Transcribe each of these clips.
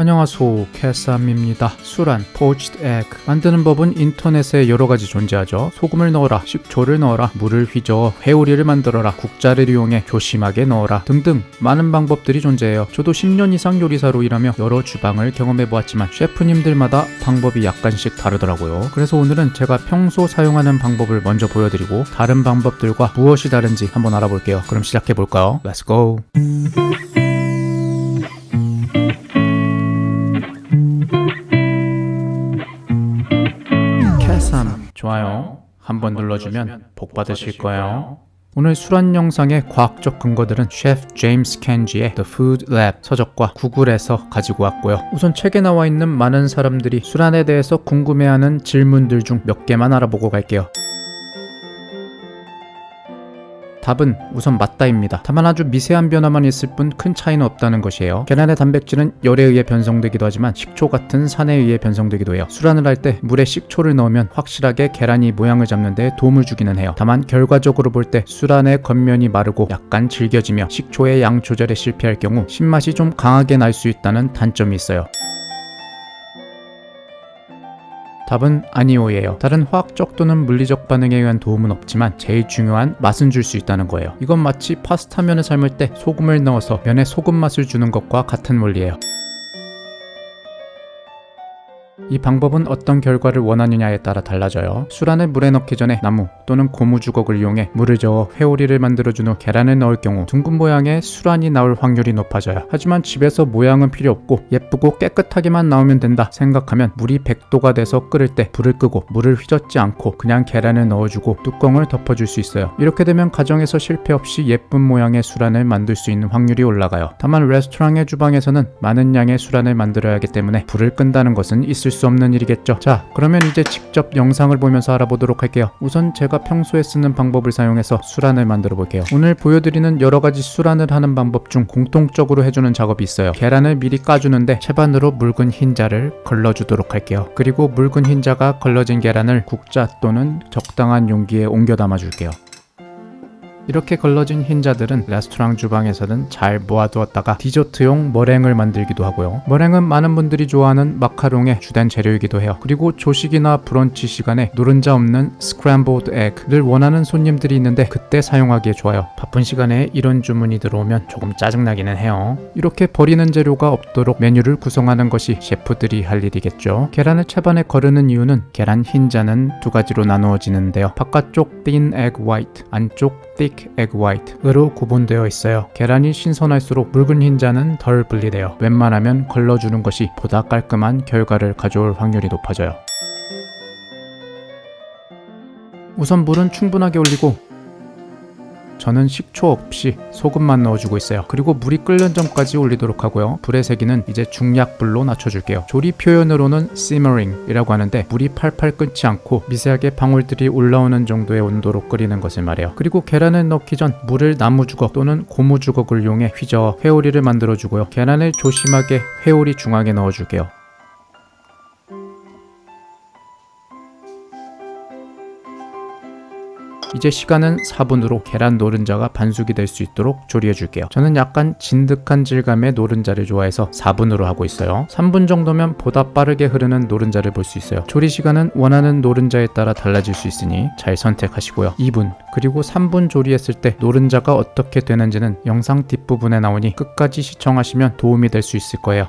안녕하소 캐쌈입니다. 수란, poached egg 만드는 법은 인터넷에 여러 가지 존재하죠. 소금을 넣어라, 식초를 넣어라, 물을 휘저어 회오리를 만들어라, 국자를 이용해 조심하게 넣어라 등등 많은 방법들이 존재해요. 저도 10년 이상 요리사로 일하며 여러 주방을 경험해 보았지만 셰프님들마다 방법이 약간씩 다르더라고요. 그래서 오늘은 제가 평소 사용하는 방법을 먼저 보여드리고 다른 방법들과 무엇이 다른지 한번 알아볼게요. 그럼 시작해 볼까요? Let's go. 좋아요 한번 눌러주면 복 받으실 거예요. 오늘 수란 영상의 과학적 근거들은 셰프 제임스 켄지의 The Food Lab 서적과 구글에서 가지고 왔고요. 우선 책에 나와 있는 많은 사람들이 수란에 대해서 궁금해하는 질문들 중 몇 개만 알아보고 갈게요. 답은 우선 맞다입니다. 다만 아주 미세한 변화만 있을 뿐 큰 차이는 없다는 것이에요. 계란의 단백질은 열에 의해 변성되기도 하지만 식초 같은 산에 의해 변성되기도 해요. 수란을 할 때 물에 식초를 넣으면 확실하게 계란이 모양을 잡는 데 도움을 주기는 해요. 다만 결과적으로 볼 때 수란의 겉면이 마르고 약간 질겨지며 식초의 양 조절에 실패할 경우 신맛이 좀 강하게 날 수 있다는 단점이 있어요. 답은 아니오예요. 다른 화학적 또는 물리적 반응에 의한 도움은 없지만 제일 중요한 맛은 줄 수 있다는 거예요. 이건 마치 파스타면을 삶을 때 소금을 넣어서 면에 소금 맛을 주는 것과 같은 원리예요. 이 방법은 어떤 결과를 원하느냐에 따라 달라져요. 수란을 물에 넣기 전에 나무 또는 고무 주걱을 이용해 물을 저어 회오리를 만들어준 후 계란을 넣을 경우 둥근 모양의 수란이 나올 확률이 높아져요. 하지만 집에서 모양은 필요 없고 예쁘고 깨끗하게만 나오면 된다 생각하면 물이 100도가 돼서 끓을 때 불을 끄고 물을 휘젓지 않고 그냥 계란을 넣어주고 뚜껑을 덮어줄 수 있어요. 이렇게 되면 가정에서 실패 없이 예쁜 모양의 수란을 만들 수 있는 확률이 올라가요. 다만 레스토랑의 주방에서는 많은 양의 수란을 만들어야 하기 때문에 불을 끈다는 것은 있을 수 없는 일이겠죠. 자, 그러면 이제 직접 영상을 보면서 알아보도록 할게요. 우선 제가 평소에 쓰는 방법을 사용해서 수란을 만들어 볼게요. 오늘 보여드리는 여러 가지 수란을 하는 방법 중 공통적으로 해주는 작업이 있어요. 계란을 미리 까주는데 채반으로 묽은 흰자를 걸러주도록 할게요. 그리고 묽은 흰자가 걸러진 계란을 국자 또는 적당한 용기에 옮겨 담아줄게요. 이렇게 걸러진 흰자들은 레스토랑 주방에서는 잘 모아두었다가 디저트용 머랭을 만들기도 하고요. 머랭은 많은 분들이 좋아하는 마카롱의 주된 재료이기도 해요. 그리고 조식이나 브런치 시간에 노른자 없는 스크램블드 에그를 원하는 손님들이 있는데 그때 사용하기에 좋아요. 바쁜 시간에 이런 주문이 들어오면 조금 짜증나기는 해요. 이렇게 버리는 재료가 없도록 메뉴를 구성하는 것이 셰프들이 할 일이겠죠. 계란을 채반에 거르는 이유는 계란 흰자는 두 가지로 나누어지는데요. 바깥쪽 thin egg white, 안쪽 thick egg white으로 구분되어 있어요. 계란이 신선할수록 묽은 흰자는 덜 분리돼요. 웬만하면 걸러주는 것이 보다 깔끔한 결과를 가져올 확률이 높아져요. 우선 물은 충분하게 올리고 저는 식초 없이 소금만 넣어주고 있어요. 그리고 물이 끓는 점까지 올리도록 하고요. 불의 세기는 이제 중약불로 낮춰줄게요. 조리 표현으로는 simmering이라고 하는데 물이 팔팔 끓지 않고 미세하게 방울들이 올라오는 정도의 온도로 끓이는 것을 말해요. 그리고 계란을 넣기 전 물을 나무 주걱 또는 고무 주걱을 이용해 휘저어 회오리를 만들어주고요. 계란을 조심하게 회오리 중앙에 넣어줄게요. 이제 시간은 4분으로 계란 노른자가 반숙이 될 수 있도록 조리해 줄게요. 저는 약간 진득한 질감의 노른자를 좋아해서 4분으로 하고 있어요. 3분 정도면 보다 빠르게 흐르는 노른자를 볼 수 있어요. 조리 시간은 원하는 노른자에 따라 달라질 수 있으니 잘 선택하시고요. 2분 그리고 3분 조리했을 때 노른자가 어떻게 되는지는 영상 뒷부분에 나오니 끝까지 시청하시면 도움이 될 수 있을 거예요.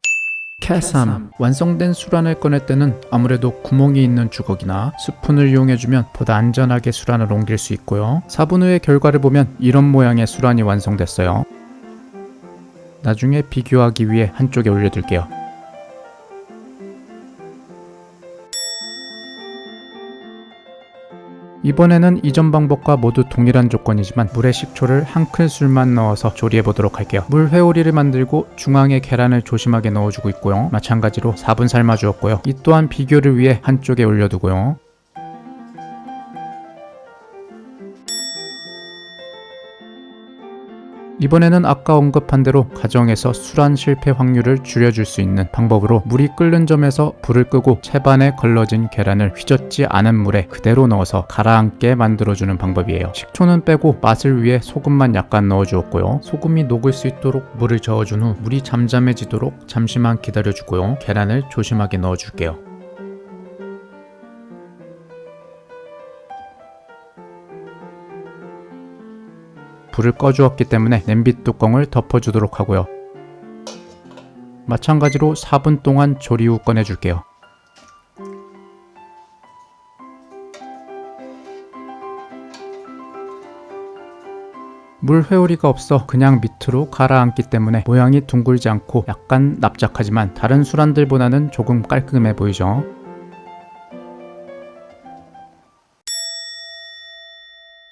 캐삼. 완성된 수란을 꺼낼 때는 아무래도 구멍이 있는 주걱이나 스푼을 이용해주면 보다 안전하게 수란을 옮길 수 있고요. 4분 후의 결과를 보면 이런 모양의 수란이 완성됐어요. 나중에 비교하기 위해 한쪽에 올려둘게요 이번에는 이전 방법과 모두 동일한 조건이지만 물에 식초를 한 큰술만 넣어서 조리해 보도록 할게요. 물 회오리를 만들고 중앙에 계란을 조심하게 넣어주고 있고요. 마찬가지로 4분 삶아 주었고요. 이 또한 비교를 위해 한쪽에 올려두고요. 이번에는 아까 언급한 대로 가정에서 술안 실패 확률을 줄여줄 수 있는 방법으로 물이 끓는 점에서 불을 끄고 채반에 걸러진 계란을 휘젓지 않은 물에 그대로 넣어서 가라앉게 만들어주는 방법이에요. 식초는 빼고 맛을 위해 소금만 약간 넣어주었고요. 소금이 녹을 수 있도록 물을 저어준 후 물이 잠잠해지도록 잠시만 기다려주고요. 계란을 조심하게 넣어줄게요. 불을 꺼주었기 때문에 냄비 뚜껑을 덮어주도록 하고요. 마찬가지로 4분 동안 조리 후 꺼내줄게요. 물 회오리가 없어 그냥 밑으로 가라앉기 때문에 모양이 둥글지 않고 약간 납작하지만 다른 술안들보다는 조금 깔끔해 보이죠.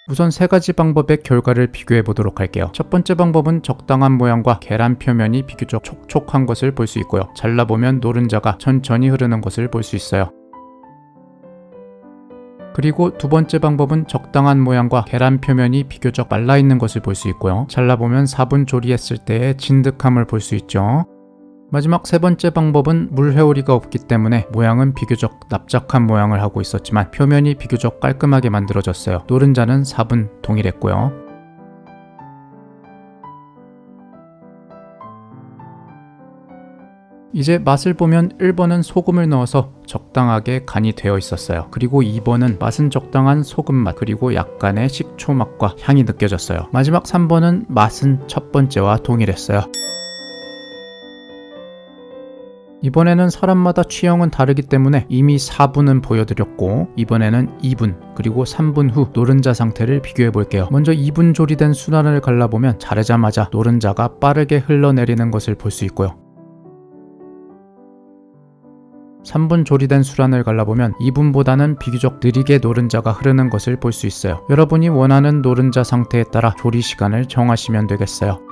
우선 세 가지 방법의 결과를 비교해 보도록 할게요. 첫 번째 방법은 적당한 모양과 계란 표면이 비교적 촉촉한 것을 볼 수 있고요. 잘라보면 노른자가 천천히 흐르는 것을 볼 수 있어요. 그리고 두 번째 방법은 적당한 모양과 계란 표면이 비교적 말라있는 것을 볼 수 있고요. 잘라보면 4분 조리했을 때의 진득함을 볼 수 있죠. 마지막 세 번째 방법은 물 회오리가 없기 때문에 모양은 비교적 납작한 모양을 하고 있었지만 표면이 비교적 깔끔하게 만들어졌어요. 노른자는 4분 동일했고요. 이제 맛을 보면 1번은 소금을 넣어서 적당하게 간이 되어 있었어요. 그리고 2번은 맛은 적당한 소금 맛, 그리고 약간의 식초 맛과 향이 느껴졌어요. 마지막 3번은 맛은 첫 번째와 동일했어요. 이번에는 사람마다 취향은 다르기 때문에 이미 4분은 보여드렸고 이번에는 2분 그리고 3분 후 노른자 상태를 비교해 볼게요. 먼저 2분 조리된 순환을 갈라보면 자르자마자 노른자가 빠르게 흘러내리는 것을 볼 수 있고요. 3분 조리된 수란을 갈라보면 2분보다는 비교적 느리게 노른자가 흐르는 것을 볼 수 있어요. 여러분이 원하는 노른자 상태에 따라 조리 시간을 정하시면 되겠어요.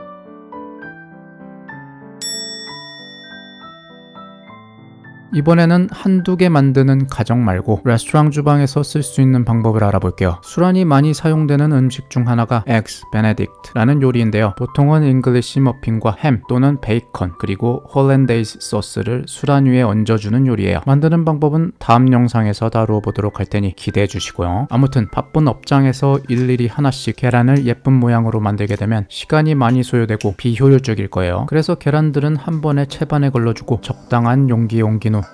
이번에는 한두 개 만드는 가정 말고 레스토랑 주방에서 쓸 수 있는 방법을 알아볼게요. 수란이 많이 사용되는 음식 중 하나가 eggs benedict라는 요리인데요. 보통은 잉글리시 머핀과 햄 또는 베이컨 그리고 홀랜데이즈 소스를 수란 위에 얹어주는 요리예요. 만드는 방법은 다음 영상에서 다루어 보도록 할 테니 기대해 주시고요. 아무튼 바쁜 업장에서 일일이 하나씩 계란을 예쁜 모양으로 만들게 되면 시간이 많이 소요되고 비효율적일 거예요. 그래서 계란들은 한 번에 채반에 걸러주고 적당한 용기 에 옮긴 후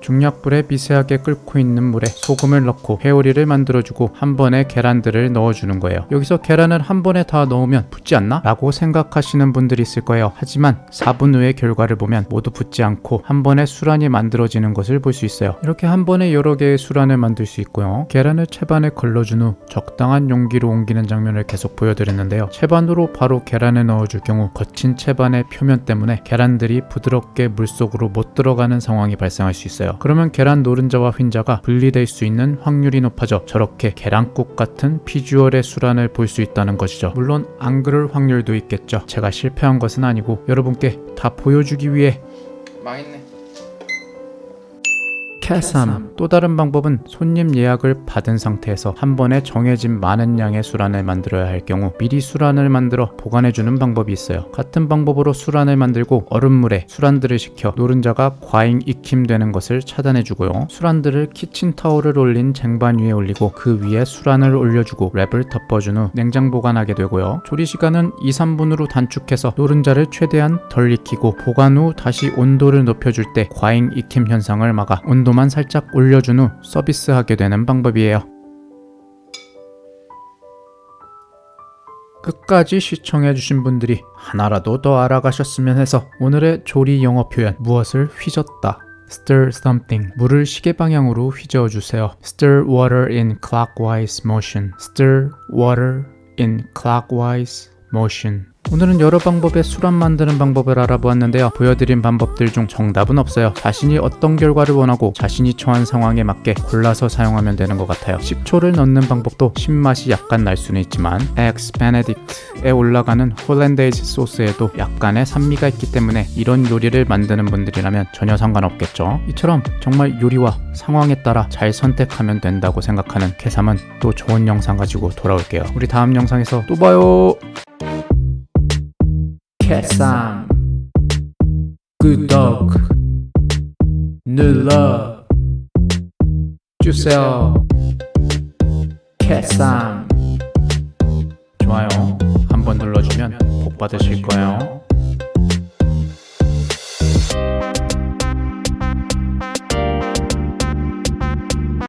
중약불에 미세하게 끓고 있는 물에 소금을 넣고 회오리를 만들어주고 한 번에 계란들을 넣어주는 거예요. 여기서 계란을 한 번에 다 넣으면 붙지 않나? 라고 생각하시는 분들이 있을 거예요. 하지만 4분 후의 결과를 보면 모두 붙지 않고 한 번에 수란이 만들어지는 것을 볼 수 있어요. 이렇게 한 번에 여러 개의 수란을 만들 수 있고요. 계란을 채반에 걸러준 후 적당한 용기로 옮기는 장면을 계속 보여드렸는데요. 채반으로 바로 계란을 넣어줄 경우 거친 채반의 표면 때문에 계란들이 부드럽게 물속으로 못 들어가는 상황이 발생할 수 있어요. 그러면 계란 노른자와 흰자가 분리될 수 있는 확률이 높아져 저렇게 계란국 같은 비주얼의 수란을 볼 수 있다는 것이죠. 물론 안 그럴 확률도 있겠죠. 제가 실패한 것은 아니고 여러분께 다 보여주기 위해 망했네. 캐삼 또 다른 방법은 손님 예약을 받은 상태에서 한 번에 정해진 많은 양의 수란을 만들어야 할 경우 미리 수란을 만들어 보관해주는 방법이 있어요. 같은 방법으로 수란을 만들고 얼음물에 수란들을 식혀 노른자가 과잉 익힘되는 것을 차단해주고요. 수란들을 키친타올을 올린 쟁반 위에 올리고 그 위에 수란을 올려주고 랩을 덮어준 후 냉장 보관하게 되고요. 조리 시간은 2, 3분으로 단축해서 노른자를 최대한 덜 익히고 보관 후 다시 온도를 높여줄 때 과잉 익힘 현상을 막아 온도만 살짝 올려준 후 서비스하게 되는 방법이에요. 끝까지 시청해주신 분들이 하나라도 더 알아가셨으면 해서 오늘의 조리 영어 표현 무엇을 휘젓다 stir something 물을 시계 방향으로 휘저어 주세요. stir water in clockwise motion. stir water in clockwise motion. 오늘은 여러 방법의 술안 만드는 방법을 알아보았는데요. 보여드린 방법들 중 정답은 없어요. 자신이 어떤 결과를 원하고 자신이 처한 상황에 맞게 골라서 사용하면 되는 것 같아요. 식초를 넣는 방법도 신맛이 약간 날 수는 있지만 엑스 베네딕트에 올라가는 홀랜데이즈 소스에도 약간의 산미가 있기 때문에 이런 요리를 만드는 분들이라면 전혀 상관없겠죠. 이처럼 정말 요리와 상황에 따라 잘 선택하면 된다고 생각하는 캐삼은 또 좋은 영상 가지고 돌아올게요. 우리 다음 영상에서 또 봐요. 캐삼 구독 눌러 주세요. 캐삼 좋아요. 한번 눌러주면 복 받으실 거예요.